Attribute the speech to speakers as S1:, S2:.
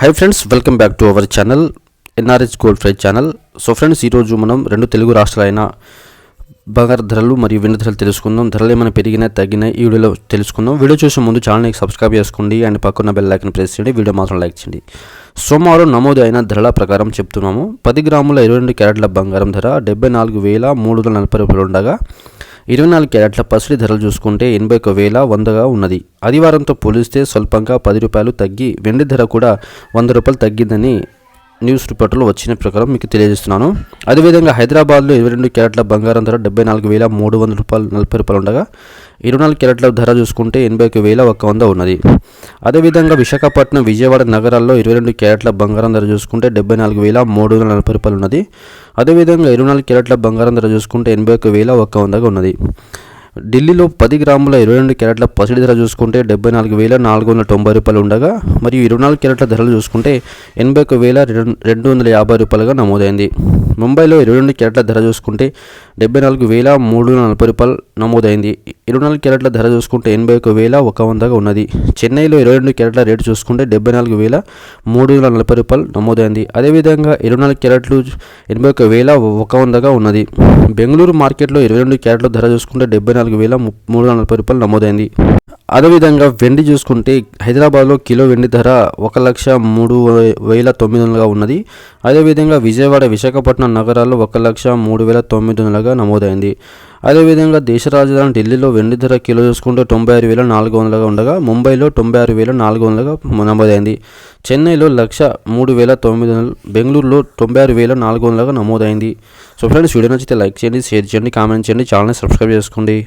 S1: Hi friends welcome back to our channel NRH gold fry channel so friends ఈరోజు మనం రెండు తెలుగు రాష్ట్రాలైన బంగారు ధరలు మరియు వెండి ధరలు తెలుసుకుందాం. ధరలు ఏమైనా పెరిగినాయి తగ్గినా ఈ వీడియోలో తెలుసుకుందాం. వీడియో చూసే ముందు ఛానల్ని సబ్స్క్రైబ్ చేసుకోండి అండ్ పక్కన బెల్ ఐకన్ ప్రెస్ చేయండి. వీడియో మాత్రం లైక్ చేయండి. సోమవారం నమోదు అయిన ధరల ప్రకారం చెప్తున్నాము. పది గ్రాముల ఇరవై రెండు క్యారెట్ల బంగారం ధర డెబ్బై నాలుగు వేల మూడు వందల నలభై రూపాయలు ఉండగా ఇరవై నాలుగు క్యారెట్ల పసిడి ధరలు చూసుకుంటే ఎనభై ఒక వేల వందగా ఉన్నది. ఆదివారంతో పోలిస్తే స్వల్పంగా పది రూపాయలు తగ్గి వెండి ధర కూడా వంద రూపాయలు తగ్గిందని న్యూస్ రిపోర్టులో వచ్చిన ప్రకారం మీకు తెలియజేస్తున్నాను. అదేవిధంగా హైదరాబాద్లో ఇరవై రెండు క్యారెట్ల బంగారం ధర డెబ్బై నాలుగు వేల మూడు వందల రూపాయలు నలభై రూపాయలు ఉండగా ఇరవై నాలుగు క్యారెట్ల ధర చూసుకుంటే ఎనభై ఒక వేల ఒక వంద ఉన్నది. అదేవిధంగా విశాఖపట్నం విజయవాడ నగరాల్లో ఇరవై రెండు క్యారెట్ల బంగారం ధర చూసుకుంటే డెబ్బై నాలుగు వేల మూడు వందల నలభై రూపాయలు ఉన్నది. అదేవిధంగా ఇరవై నాలుగు క్యారెట్ల బంగారం ధర చూసుకుంటే ఎనభై ఒక వేల ఒక వందగా ఉన్నది. ఢిల్లీలో పది గ్రాముల ఇరవై రెండు క్యారెట్ల పసిడి ధర చూసుకుంటే డెబ్బై నాలుగు వేల నాలుగు వందల తొంభై రూపాయలు ఉండగా మరియు ఇరవై నాలుగు క్యారెట్ల ధరలు చూసుకుంటే ఎనభై ఒక వేల రెండు రెండు వందల యాభై రూపాయలుగా నమోదైంది. ముంబైలో ఇరవై రెండు క్యారెట్ల ధర చూసుకుంటే డెబ్బై నాలుగు వేల మూడు వందల నలభై రూపాయలు నమోదైంది. ఇరవై నాలుగు క్యారెట్ల ధర చూసుకుంటే ఎనభై ఒక వేల ఒక వందగా ఉన్నది. చెన్నైలో ఇరవై రెండు క్యారెట్ల రేటు చూసుకుంటే డెబ్బై నాలుగు వేల మూడు వందల నలభై రూపాయలు నమోదైంది. అదేవిధంగా ఇరవై నాలుగు క్యారెట్లు ఎనభై ఒక వేల ఒక వందగా ఉన్నది. బెంగళూరు మార్కెట్లో ఇరవై రెండు క్యారెట్ల ధర చూసుకుంటే డెబ్బై నాలుగు వేల మూడు వందల నలభై రూపాయలు నమోదైంది. అదేవిధంగా వెండి చూసుకుంటే హైదరాబాద్లో కిలో వెండి ధర ఒక లక్ష మూడు వేల తొమ్మిది వందలుగా ఉన్నది. అదేవిధంగా విజయవాడ విశాఖపట్నం నగరాల్లో ఒక లక్ష మూడు వేల తొమ్మిది వందలుగా నమోదైంది. అదేవిధంగా దేశ రాజధాని ఢిల్లీలో వెండి ధర కిలో చూసుకుంటే తొంభై ఆరు వేల నాలుగు వందలుగా ఉండగా ముంబైలో తొంభై ఆరు వేల నాలుగు వందలుగా నమోదైంది. చెన్నైలో లక్ష మూడు వేల తొమ్మిది వందలు బెంగళూరులో తొంభై ఆరు వేల నాలుగు వందలుగా నమోదైంది. సో ఫ్రెండ్స్ వీడియో నచ్చితే లైక్ చేయండి షేర్ చేయండి కామెంట్ చేయండి ఛానల్ని సబ్స్క్రైబ్ చేసుకోండి.